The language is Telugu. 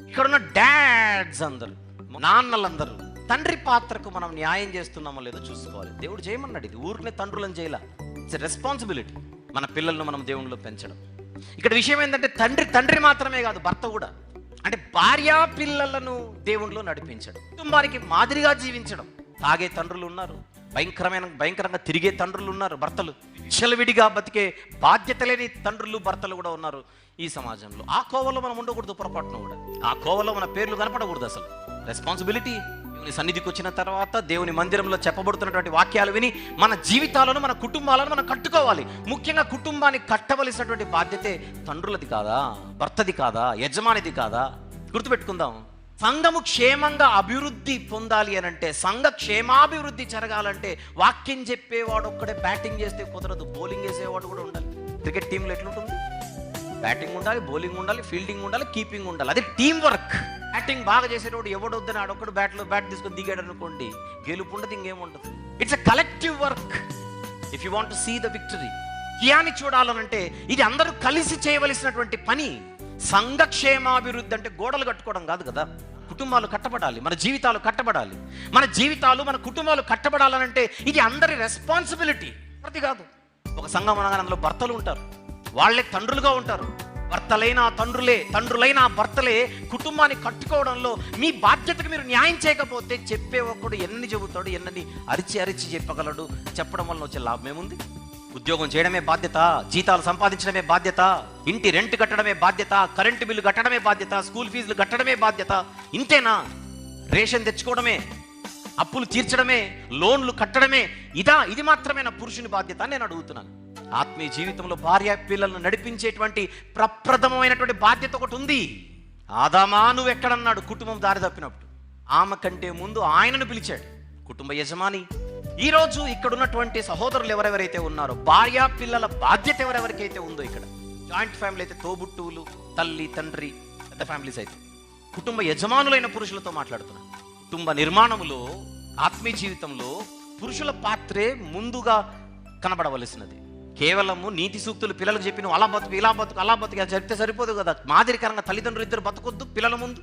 ఇక్కడున్న డాడ్స్ అందరూ నాన్నలందరూ తండ్రి పాత్రకు మనం న్యాయం చేస్తున్నామో లేదో చూసుకోవాలి. దేవుడు చేయమన్నాడు ఇది. ఊరికనే తండ్రులను చేయాల. ఇట్స్ రెస్పాన్సిబిలిటీ మన పిల్లలను మనం దేవునిలో పెంచడం. ఇక్కడ విషయం ఏంటంటే తండ్రి తండ్రి మాత్రమే కాదు భర్త కూడా. అంటే భార్య పిల్లలను దేవునిలో నడిపించడం. కుటుంబానికి మాదిరిగా జీవించడం. తాగే తండ్రులు ఉన్నారు భయంకరమైన భయంకరంగా తిరిగే తండ్రులు ఉన్నారు భర్తలు. విచ్చలవిడిగా బతికే బాధ్యత లేని తండ్రులు భర్తలు కూడా ఉన్నారు ఈ సమాజంలో. ఆ కోవలో మనం ఉండకూడదు పొరపాటున కూడా. ఆ కోవలో మన పేర్లు కనపడకూడదు అసలు. రెస్పాన్సిబిలిటీ దేవుని సన్నిధికి వచ్చిన తర్వాత దేవుని మందిరంలో చెప్పబడుతున్నటువంటి వాక్యాలు విని మన జీవితాలను మన కుటుంబాలను మనం కట్టుకోవాలి. ముఖ్యంగా కుటుంబాన్ని కట్టవలసినటువంటి బాధ్యతే తండ్రులది కాదా? భర్తది కాదా? యజమానిది కాదా? గుర్తుపెట్టుకుందాం. సంఘము క్షేమంగా అభివృద్ధి పొందాలి అని అంటే సంఘ క్షేమాభివృద్ధి జరగాలంటే వాక్యం చెప్పేవాడు ఒక్కడే బ్యాటింగ్ చేస్తే కుదరదు బౌలింగ్ వేసేవాడు కూడా ఉండాలి. క్రికెట్ టీంలో ఎట్లుంటుంది? బ్యాటింగ్ ఉండాలి బౌలింగ్ ఉండాలి ఫీల్డింగ్ ఉండాలి కీపింగ్ ఉండాలి. అదే టీం వర్క్. బ్యాటింగ్ బాగా చేసేటోడు ఎవడు వద్దని ఆడొక్కడు బ్యాట్లో బ్యాట్ తీసుకొని దిగాడు అనుకోండి గెలుపు ఉండదు ఇంకేముండదు it's a collective work if you want see the victory విజయాన్ని చూడాలనంటే ఇది అందరూ కలిసి చేయవలసినటువంటి పని. సంఘక్షేమాభివృద్ధి అంటే గోడలు కట్టుకోవడం కాదు కదా? కుటుంబాలు కట్టబడాలి మన జీవితాలు కట్టబడాలి. మన జీవితాలు మన కుటుంబాలు కట్టబడాలనంటే ఇది అందరి రెస్పాన్సిబిలిటీ ప్రతి కాదు. ఒక సంఘం అనగానే అందులో భర్తలు ఉంటారు. వాళ్ళే తండ్రులుగా ఉంటారు. భర్తలైన తండ్రులే తండ్రులైన భర్తలే కుటుంబాన్ని కట్టుకోవడంలో మీ బాధ్యతకు మీరు న్యాయం చేయకపోతే చెప్పే ఒక్కడు ఎన్ని చెబుతాడు ఎన్నని అరిచి అరిచి చెప్పగలడు చెప్పడం వల్ల వచ్చే లాభం ఏముంది? ఉద్యోగం చేయడమే బాధ్యత జీతాలు సంపాదించడమే బాధ్యత ఇంటి రెంట్ కట్టడమే బాధ్యత కరెంటు బిల్లు కట్టడమే బాధ్యత స్కూల్ ఫీజులు కట్టడమే బాధ్యత ఇంతేనా? రేషన్ తెచ్చుకోవడమే అప్పులు తీర్చడమే లోన్లు కట్టడమే ఇదా ఇది మాత్రమే నా పురుషుని బాధ్యత నేను అడుగుతున్నాను. ఆత్మీయ జీవితంలో భార్య పిల్లలను నడిపించేటువంటి ప్రప్రథమమైనటువంటి బాధ్యత ఒకటి ఉంది. ఆదామా నువ్వు ఎక్కడన్నాడు కుటుంబం దారి తప్పినప్పుడు? ఆమె కంటే ముందు ఆయనను పిలిచాడు. కుటుంబ యజమాని ఈ రోజు ఇక్కడ ఉన్నటువంటి సహోదరులు ఎవరెవరైతే ఉన్నారో భార్య పిల్లల బాధ్యత ఎవరెవరికైతే ఉందో ఇక్కడ. జాయింట్ ఫ్యామిలీ అయితే తోబుట్టువులు తల్లి తండ్రి పెద్ద ఫ్యామిలీస్ అయితే. కుటుంబ యజమానులైన పురుషులతో మాట్లాడుతున్నాను. కుటుంబ నిర్మాణములో ఆత్మీయ జీవితంలో పురుషుల పాత్రే ముందుగా కనబడవలసినది. కేవలము నీతి సూక్తులు పిల్లలకు చెప్పిన అలా బతుకు ఇలా బతుకు అలా బతుకు అది చెప్తే సరిపోదు కదా. మాదిరికరంగా తల్లిదండ్రులు ఇద్దరు బతకొద్దు పిల్లల ముందు.